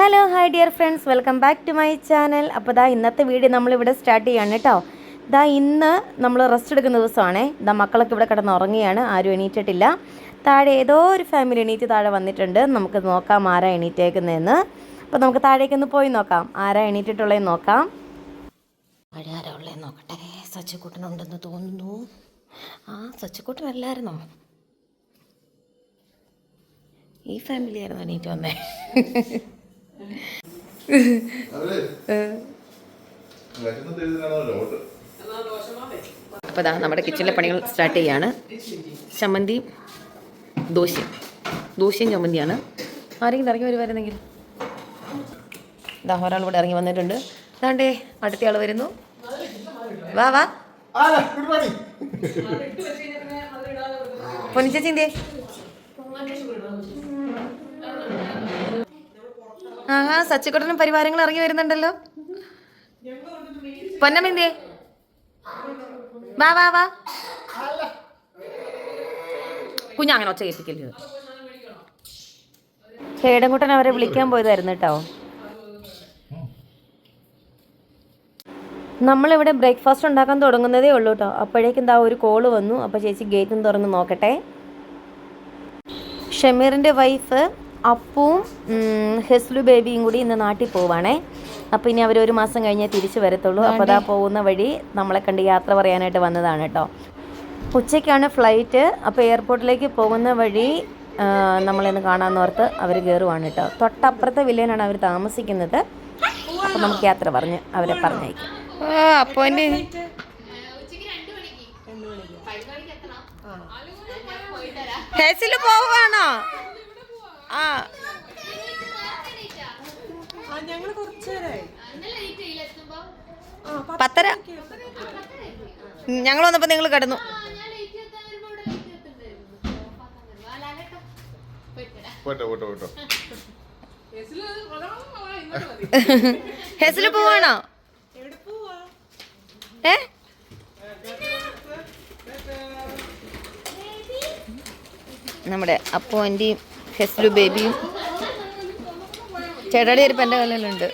Hello hi dear friends welcome back to my channel അപ്പോൾ ദാ ഇന്നത്തെ വീഡിയോ നമ്മളിവിടെ സ്റ്റാർട്ട് ചെയ്യാണ് കേട്ടോ ദാ ഇന്ന് നമ്മൾ റെസ്റ്റ് എടുക്കുന്ന ദിവസമാണേ. ദാ മക്കളൊക്കെ ഇവിടെ കിടന്ന് ഉറങ്ങിയാണ്. ആരും എണീറ്റിട്ടില്ല. താഴെ ഏതോ ഒരു ഫാമിലി എണീറ്റ് താഴെ വന്നിട്ടുണ്ട്. നമുക്ക് നോക്കാം ആരാ എണീറ്റേക്കുന്നതെന്ന് അപ്പോൾ നമുക്ക് താഴേക്കൊന്ന് പോയി നോക്കാം. ആരാ എണീറ്റിട്ടുള്ളതെന്ന് നോക്കാം. അവിടെ നോക്കട്ടെ. സച്ചിക്കുട്ടനുണ്ടെന്ന് തോന്നുന്നു. ആ സച്ചിക്കുട്ടനല്ലായിരുന്നോ ഈ ഫാമിലി ആയിരുന്നു എണീറ്റ് വന്നേ? അപ്പോൾ ഇതാ നമ്മുടെ കിച്ചണിലെ പണികൾ സ്റ്റാർട്ട് ചെയ്യാണ്. ചമ്മന്തി ദോശയും. ദോശയും ചമ്മന്തിയാണ്. ആരെങ്കിലും ഇറങ്ങി വരുമായിരുന്നെങ്കിൽ. ഇതാ ഒരാൾ ഇവിടെ ഇറങ്ങി വന്നിട്ടുണ്ട്. അടുത്ത ആൾ വരുന്നു. വാ വാ. പൊന്നിച്ചേച്ചിന്തേ ആ സച്ചിക്കുട്ടനും പരിവാരങ്ങൾ ഇറങ്ങി വരുന്നുണ്ടല്ലോ. പൊന്നമ്മന്തേ വാ വാ വാ. കുഞ്ഞ അങ്ങനെ ഒച്ച കേൾപ്പിക്കല്ലോ ചേടൻകുട്ടൻ അവരെ വിളിക്കാൻ പോയതായിരുന്നു കേട്ടോ. നമ്മളിവിടെ ബ്രേക്ക്ഫാസ്റ്റ് ഉണ്ടാക്കാൻ തുടങ്ങുന്നതേ ഉള്ളൂ കേട്ടോ. അപ്പോഴേക്കും എന്താ ഒരു കോൾ വന്നു. അപ്പോൾ ചേച്ചി ഗേറ്റും തുറന്ന് നോക്കട്ടെ. ഷമീറിന്റെ വൈഫ് അപ്പുവും ഹെസ്ലു ബേബിയും കൂടി ഇന്ന് നാട്ടിൽ പോവാണേ. അപ്പോൾ ഇനി അവർ ഒരു മാസം കഴിഞ്ഞേ തിരിച്ചു വരത്തുള്ളൂ. അപ്പോൾ അതാ പോകുന്ന വഴി നമ്മളെ കണ്ട് യാത്ര പറയാനായിട്ട് വന്നതാണ് കേട്ടോ ഉച്ചയ്ക്കാണ് ഫ്ലൈറ്റ്. അപ്പോൾ എയർപോർട്ടിലേക്ക് പോകുന്ന വഴി നമ്മളിന്ന് കാണാമെന്നോർത്ത് അവർ കയറുവാണ് കേട്ടോ തൊട്ടപ്പുറത്തെ വില്ലയിലാണ് അവർ താമസിക്കുന്നത്. അപ്പോൾ നമുക്ക് യാത്ര പറഞ്ഞ് അവരെ പറഞ്ഞയക്കാം. അപ്പോൾ ഹേസിൽ പോവാണോ ആ. പത്തര. ഞങ്ങൾ വന്നപ്പോൾ നിങ്ങൾ കിടന്നു. ഹെസിൽ ഹേസിൽ പോവാണോ? എവിടെ പോവാ? ഏ? നമ്മുടെ അപ്പോ ആന്റിയും ഹെസ്ലു ബേബിയും ചേട്ടാടി ഒരു എന്റെ കല്ലിലുണ്ട്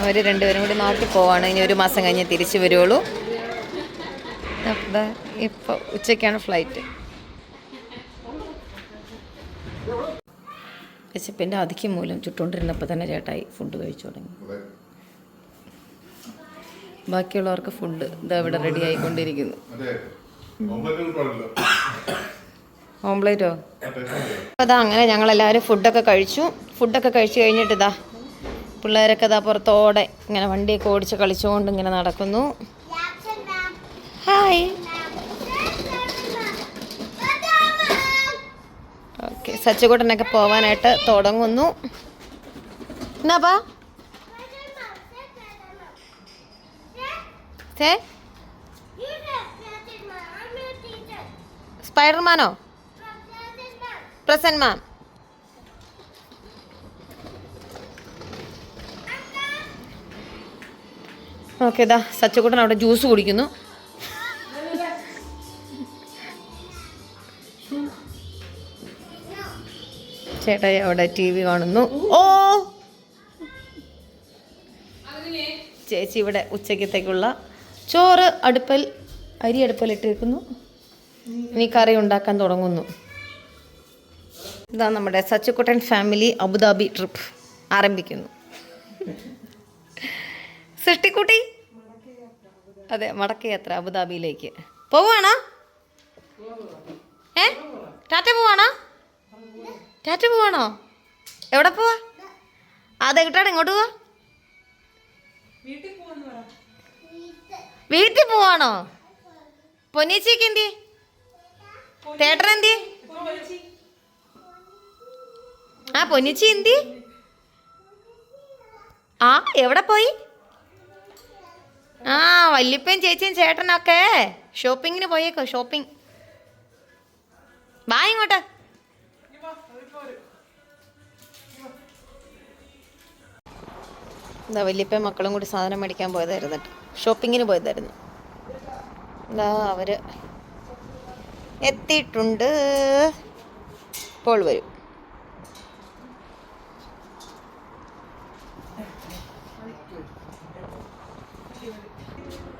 അവർ രണ്ടുപേരും കൂടി നാട്ടിൽ പോവാണ്. ഇനി ഒരു മാസം കഴിഞ്ഞ് തിരിച്ചു വരുള്ളൂ ഇപ്പോൾ ഉച്ചയ്ക്കാണ് ഫ്ലൈറ്റ്. വിശപ്പിന്റെ അധികം മൂലം ചുട്ടുകൊണ്ടിരുന്നപ്പോൾ തന്നെ ചേട്ടായി ഫുഡ് കഴിച്ചു തുടങ്ങി. ബാക്കിയുള്ളവർക്ക് ഫുഡ് ഇതാ ഇവിടെ റെഡി ആയിക്കൊണ്ടിരിക്കുന്നു. അതെ. ഓംലെറ്റ് അപ്പോൾ ഓംപ്ലേറ്റോ? അതാ. അങ്ങനെ ഞങ്ങളെല്ലാവരും ഫുഡൊക്കെ കഴിച്ചു. ഫുഡൊക്കെ കഴിച്ചു കഴിഞ്ഞിട്ട് ഇതാ പിള്ളേരൊക്കെ ഇതാ പുറത്തോടെ ഇങ്ങനെ വണ്ടിയൊക്കെ ഓടിച്ച് കളിച്ചുകൊണ്ട് ഇങ്ങനെ നടക്കുന്നു. ഹായ് ഓക്കെ സച്ചുകൂട്ടനൊക്കെ പോവാനായിട്ട് തുടങ്ങുന്നു. എന്നാപ്പാ? സേ സ്പൈഡർമാനോ പ്രസന്റ് മാം. ഓക്കെ ഇതാ സച്ചക്കുട്ടൻ അവിടെ ജ്യൂസ് കുടിക്കുന്നു. ചേട്ടാ അവിടെ ടി വി കാണുന്നു. ഓ! ചേച്ചി ഇവിടെ ഉച്ചക്കത്തേക്കുള്ള ചോറ് അടുപ്പൽ അരി അടുപ്പൽ ഇട്ടിരിക്കുന്നു. ഇനി കറി ഉണ്ടാക്കാൻ തുടങ്ങുന്നു. ഇതാ നമ്മുടെ സച്ചുക്കുട്ടൻ ഫാമിലി അബുദാബി ട്രിപ്പ് ആരംഭിക്കുന്നു. സൃഷ്ടിക്കുട്ടി? അതെ മടക്കയാത്ര അബുദാബിയിലേക്ക്. പോവുകയാണോ ഏ? ടാറ്റ പോവാണോ? ടാറ്റ പോവാണോ? എവിടെ പോവാ? അതെ കിട്ടാണ് ഇങ്ങോട്ട് പോവാ. വീട്ടിൽ പോവാണോ? പൊന്നീച്ചയ്ക്ക് എന്തി തേട്ടൻ എന്തി ആ പൊന്നിച്ചി എന്തി ആ എവിടെ പോയി? ആ വല്യപ്പൻ ചേച്ചിയും ചേട്ടനൊക്കെ ഷോപ്പിങ്ങിന് പോയേക്കോ ഷോപ്പിംഗ് വാ ഇങ്ങോട്ട്. എന്താ വലിയപ്പ മക്കളും കൂടി സാധനം മേടിക്കാൻ പോയതായിരുന്നു ഷോപ്പിങ്ങിന് പോയതായിരുന്നു. എന്താ അവർ എത്തിയിട്ടുണ്ട്. ഇപ്പോൾ വരും.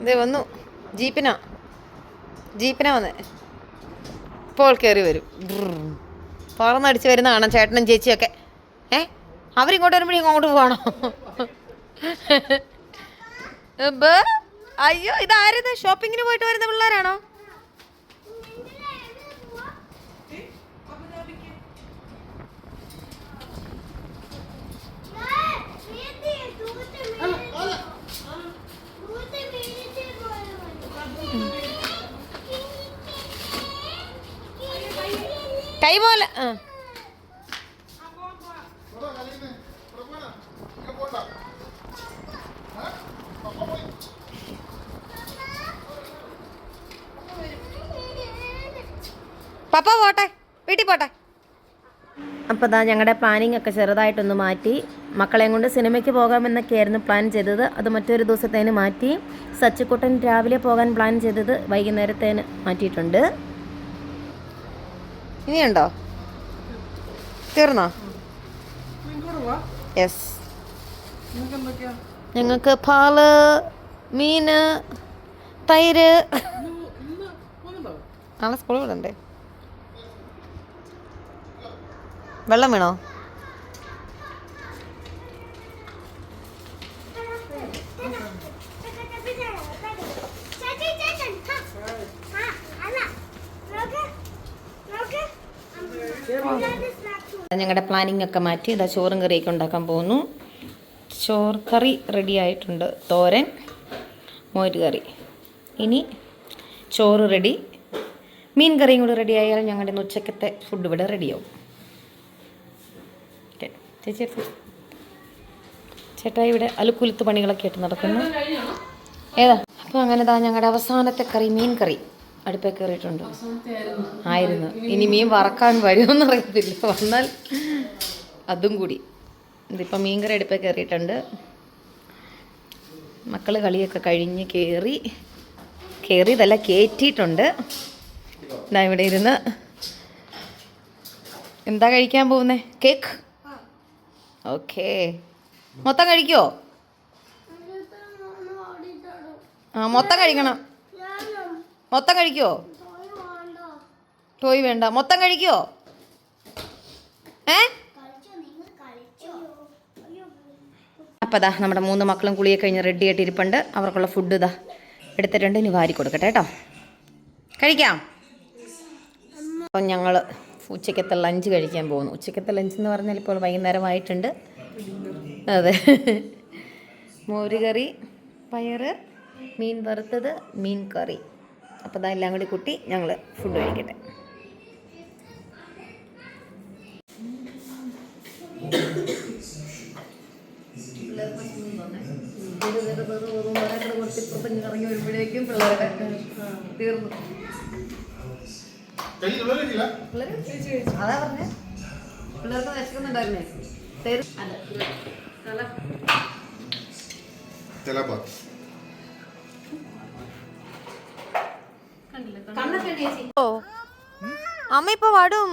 ഇതേ വന്നു. ജീപ്പിനാ. ജീപ്പിനാ വന്നേ. ഇപ്പോൾ കയറി വരും. പറന്നടിച്ച് വരുന്ന കാണാം ചേട്ടനും ചേച്ചിയൊക്കെ? ഏ? അവരിങ്ങോട്ട് വരുമ്പോഴേ ഇങ്ങോട്ട് പോകണം അയ്യോ ഇതാരത് ഷോപ്പിങ്ങിന് പോയിട്ട് വരുന്ന പിള്ളേരാണോ? കൈ പോലെ ആ. പപ്പ പോട്ടെ വീട്ടിൽ പോട്ടെ. അപ്പോൾ ഇതാ ഞങ്ങളുടെ പ്ലാനിങ് ഒക്കെ ചെറുതായിട്ടൊന്ന് മാറ്റി. മക്കളെയും കൊണ്ട് സിനിമയ്ക്ക് പോകാമെന്നൊക്കെയായിരുന്നു പ്ലാൻ ചെയ്തത്. അത് മറ്റൊരു ദിവസത്തേന് മാറ്റി. സച്ചിക്കുട്ടൻ രാവിലെ പോകാൻ പ്ലാൻ ചെയ്തത് വൈകുന്നേരത്തേന് മാറ്റിയിട്ടുണ്ട്. ഇനിയുണ്ടോ? തീർന്നോ? യെസ് ഞങ്ങൾക്ക് പാൽ മീന് തൈര്. നാളെ സ്കൂളിൽ വിടണ്ടേ? വെള്ളം വേണോ? ഞങ്ങളുടെ പ്ലാനിങ് ഒക്കെ മാറ്റി. ഇതാ ചോറും കറിയൊക്കെ ഉണ്ടാക്കാൻ പോകുന്നു. ചോറ് കറി റെഡി ആയിട്ടുണ്ട്. തോരൻ മോര് കറി. ഇനി ചോറ് റെഡി മീൻ കറിയും കൂടി റെഡി ആയാൽ ഞങ്ങളുടെ ഇന്ന് ഉച്ചക്കത്തെ ഫുഡ് ഇവിടെ റെഡിയാവും ചേച്ചി. ചേട്ടാ ഇവിടെ അലുക്കുലുത്ത് പണികളൊക്കെ ആയിട്ട് നടക്കുന്നു. ഏതാ? അപ്പോൾ അങ്ങനെ താ ഞങ്ങളുടെ അവസാനത്തെ കറി മീൻ കറി അടുപ്പേ കയറിയിട്ടുണ്ട് ആയിരുന്നു. ഇനി മീൻ വറക്കാൻ വരുമെന്ന് അറിയത്തില്ല. വന്നാൽ അതും കൂടി. ഇതിപ്പോൾ മീൻ കറി അടുപ്പേ കയറിയിട്ടുണ്ട് മക്കൾ കളിയൊക്കെ കഴിഞ്ഞ് കയറി കയറിയതല്ല കയറ്റിയിട്ടുണ്ട് ഇതാ ഇവിടെ ഇരുന്ന്. എന്താ കഴിക്കാൻ പോകുന്നേ? കേക്ക്? ഓക്കേ. മൊത്തം കഴിക്കോ? ആ മൊത്തം കഴിക്കണം. മൊത്തം കഴിക്കോ? ടോയ് വേണ്ട. മൊത്തം കഴിക്കുമോ ഏ? അപ്പം ദാ നമ്മുടെ മൂന്ന് മക്കളും കുളിയെ കഴിഞ്ഞ് റെഡി ആയിട്ട് ഇരിപ്പുണ്ട്. അവർക്കുള്ള ഫുഡ് ഇതാ എടുത്തിട്ടുണ്ട്. ഇനി വാരി കൊടുക്കട്ടെ കേട്ടോ. കഴിക്കാം. അപ്പം ഞങ്ങൾ ഉച്ചക്കത്തെ ലഞ്ച് കഴിക്കാൻ പോകുന്നു ഉച്ചക്കത്തെ ലഞ്ച് എന്ന് പറഞ്ഞാൽ ഇപ്പോൾ വൈകുന്നേരമായിട്ടുണ്ട് അതെ മോര് കറി പയറ് മീൻ വറുത്തത് മീൻ കറി അപ്പോൾ അതാ എല്ലാം കൂടി കുട്ടി ഞങ്ങൾ ഫുഡ് കഴിക്കട്ടെ ഇറങ്ങി വരുമ്പോഴേക്കും പിള്ളേരുടെ തീർന്നു അതാ പറഞ്ഞേ. പിള്ളേർക്ക് വിശക്കുന്നുണ്ടായിരുന്നേ. തരും ഓ. അമ്മ ഇപ്പൊ വടും.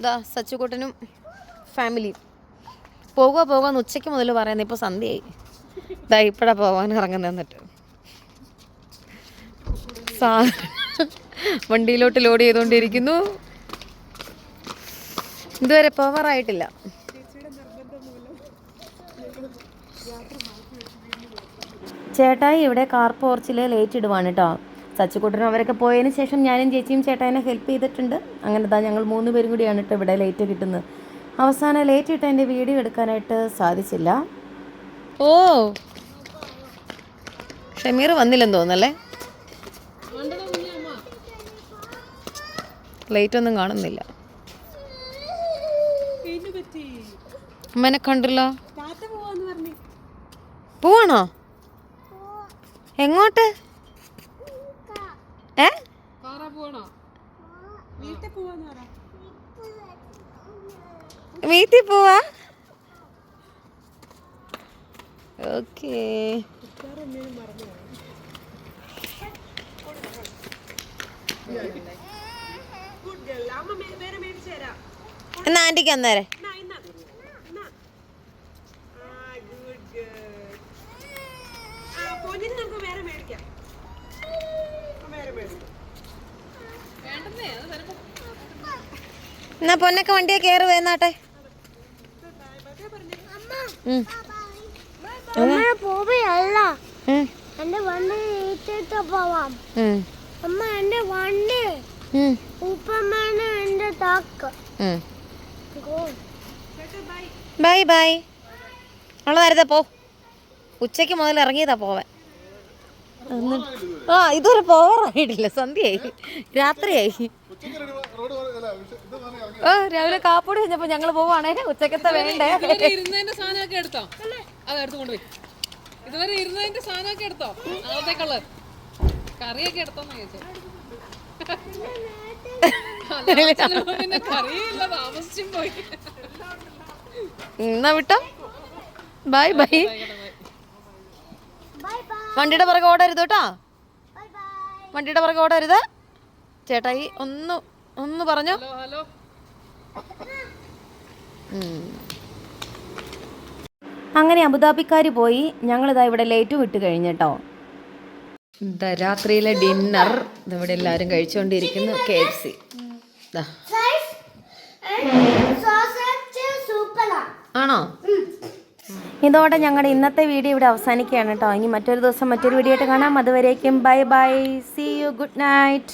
ദാ സച്ചുകൂട്ടനും ഫാമിലിയും പോകുക പോകാന്ന് ഉച്ചയ്ക്ക് മുതൽ പറയുന്നത് ഇപ്പോൾ സന്ധ്യയായി. ദാ ഇപ്പഴാ പോവാൻ ഇറങ്ങുന്നത് എന്നിട്ട്. സാ വണ്ടിയിലോട്ട് ലോഡ് ചെയ്തുകൊണ്ടിരിക്കുന്നു ഇതുവരെ പോവാറായിട്ടില്ല. ചേട്ടായി ഇവിടെ കാർ പോർച്ചിൽ ലേറ്റ് ഇടുവാണ് കേട്ടോ സച്ചുകൂട്ടനും അവരൊക്കെ പോയതിന് ശേഷം ഞാനും ചേച്ചിയും ചേട്ടായിനെ ഹെൽപ്പ് ചെയ്തിട്ടുണ്ട്. അങ്ങനെ താ ഞങ്ങൾ മൂന്ന് പേരും കൂടിയാണ് കേട്ടോ ഇവിടെ ലേറ്റ് കിട്ടുന്നത്. അവസാനം ലേറ്റ് ഇട്ട് എന്റെ വീഡിയോ എടുക്കാനായിട്ട് സാധിച്ചില്ല. ഓ. ഷമീർ വന്നില്ലെന്ന് തോന്നല്ലേ ലൈറ്റ് ഒന്നും കാണുന്നില്ല. അമ്മനെ കണ്ടല്ലോ. പോവാണോ? എങ്ങോട്ട്? ഏ? വീട്ടിൽ പോവാ ഓക്കേ ഗുഡ് ഗേൾ അമ്മ മേ- വേറെ മേടിച്ചു തരാം എന്നാ ആന്റിക്ക് അന്നേരെ എന്നാ, ഇന്നാ. ഇന്നാ. ആ, good girl. ആ, പൊന്നിന് നമുക്ക് വേറെ മേടിക്കാം ആ, വേറെ മേടിക്കാം എന്നാ പൊന്നൊക്കെ വണ്ടിയെ കയറി വേന്നാട്ടെ. എന്റെ വണ്ടി ഏറ്റിട്ട് പോവാം. അമ്മ എന്റെ വണ്ടി. ഉം. ഉപ്പമാണ് എന്റെ താക്ക്. ഉം. Bye bye. ഉള്ള നേരത്തെ പോ. ഉച്ചയ്ക്ക് മുതൽ ഇറങ്ങിയതാ പോവാൻ. ആ ഇതുവരെ പോവാറായിട്ടില്ല സന്ധ്യയായി. രാത്രിയായി. ഓ രാവിലെ കാപ്പൂടി കഴിഞ്ഞപ്പോ ഞങ്ങൾ പോവാണേ. ഉച്ചക്കത്തെ വേണ്ടേ? അത് എടുത്തു കൊണ്ടുപോയി. ഇതുവരെ ഇരുന്നതിന്റെ സാധനമൊക്കെ എടുത്തോ? നാളത്തേക്കുള്ള കറിയൊക്കെ എടുത്തോന്ന് ചോദിച്ചു. പിന്നെ കറിയില്ല താമസിച്ചും പോയി. എന്നാ വിട്ടോ? Bye bye. വണ്ടിയുടെ പുറകെ ഓടരുത് കേട്ടോ. വണ്ടിയുടെ പുറകെ ഓടരുത്. ചേട്ടായി ഒന്ന് ഒന്ന് പറഞ്ഞോ. Hello hello. അങ്ങനെ അബുദാബിക്കാർ പോയി. ഞങ്ങളിതാ ഇവിടെ ലേറ്റ് വിട്ട് കഴിഞ്ഞട്ടോ രാത്രിയിലെ ഡിന്നർ ഇവിടെ എല്ലാവരും കഴിച്ചുകൊണ്ടിരിക്കുന്നു കെ എഫ് സി. ആണോ? ഇതോടെ ഞങ്ങളുടെ ഇന്നത്തെ വീഡിയോ ഇവിടെ അവസാനിക്കുകയാണ് കേട്ടോ ഇനി മറ്റൊരു ദിവസം മറ്റൊരു വീഡിയോ ആയിട്ട് കാണാം. അതുവരേക്കും bye bye. See you good night